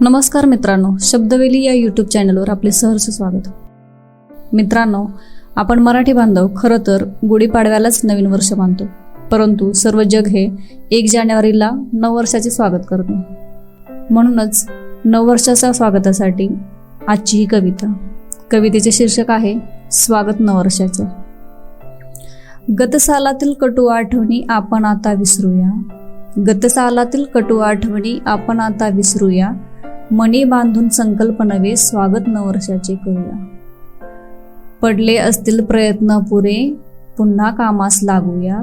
नमस्कार मित्रांनो शब्दवेली या यूट्यूब चॅनलवर आपले सहर्ष स्वागत. मित्रांनो आपण मराठी बांधव खरं तर गुढीपाडव्यालाच नवीन वर्ष मानतो. परंतु सर्व जग हे एक जानेवारीला नववर्षाचे स्वागत करतो. म्हणूनच नववर्षाच्या स्वागतासाठी आजची ही कविता कवितेचे शीर्षक आहे स्वागत नववर्षाचे गतसालातील कटू आठवणी आपण आता विसरूया. गतसालातील कटू आठवणी आपण आता विसरूया. मणी बांधून संकल्प नवे स्वागत नववर्षाचे करूया. पडले असतील प्रयत्न पुरे पुन्हा कामास लागूया.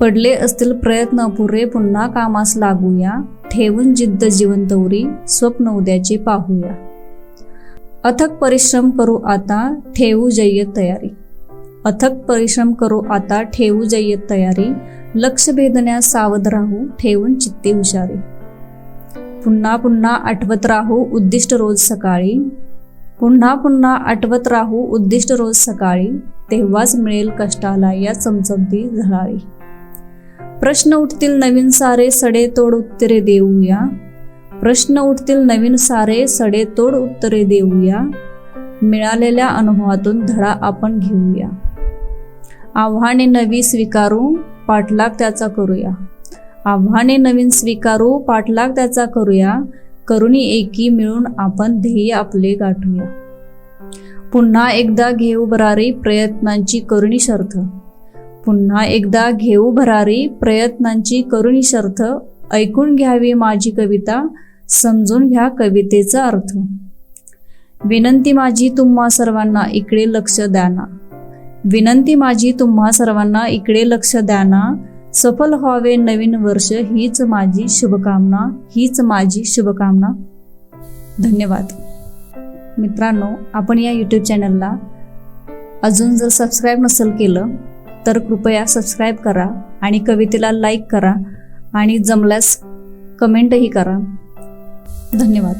पडले असतील प्रयत्न पुरे पुन्हा कामास लागूया. ठेवून जिद्द जिवंत उरी स्वप्न उद्याचे पाहूया. अथक परिश्रम करू आता ठेवू जय्यत तयारी. अथक परिश्रम करू आता ठेवू जय्यत तयारी. लक्ष भेदण्यास सावध राहू ठेवून चित्ते हुशारी. पुन्हा पुन्हा आठवत राहू उद्दिष्ट रोज सकाळी. पुन्हा पुन्हा आठवत राहू उद्दिष्ट रोज सकाळी. तेव्हाच मिळेल कष्टाला या चमचमती झळाळी. प्रश्न उठतील नवीन सारे सडे तोड उत्तरे देऊया. प्रश्न उठतील नवीन सारे सडे तोड उत्तरे देऊया. मिळालेल्या अनुभवातून धडा आपण घेऊया. आव्हाने नवी स्वीकारू पाठलाग त्याचा करूया. आव्हाने नवीन स्वीकारू पाठलाग त्याचा करूया. करुणी एकी मिळून आपण ध्येय आपले गाठूया. पुन्हा एकदा घेऊ भरारी प्रयत्नांची करुणी शर्थ. पुन्हा एकदा घेऊ भरारी प्रयत्नांची करुणी शर्थ. ऐकून घ्यावी माझी कविता समजून घ्या कवितेचा अर्थ. विनंती माझी तुम्हा सर्वांना इकडे लक्ष द्या ना. विनंती माझी तुम्हा सर्वांना इकडे लक्ष द्या ना. सफल व्हावे नवीन वर्ष हीच माझी शुभकामना हीच माझी शुभकामना. धन्यवाद. मित्रांनो आपण या यूट्यूब चॅनलला अजून जर सबस्क्राईब नसेल केलं तर कृपया सबस्क्राईब करा आणि कवितेला लाईक करा आणि जमल्यास कमेंटही करा. धन्यवाद.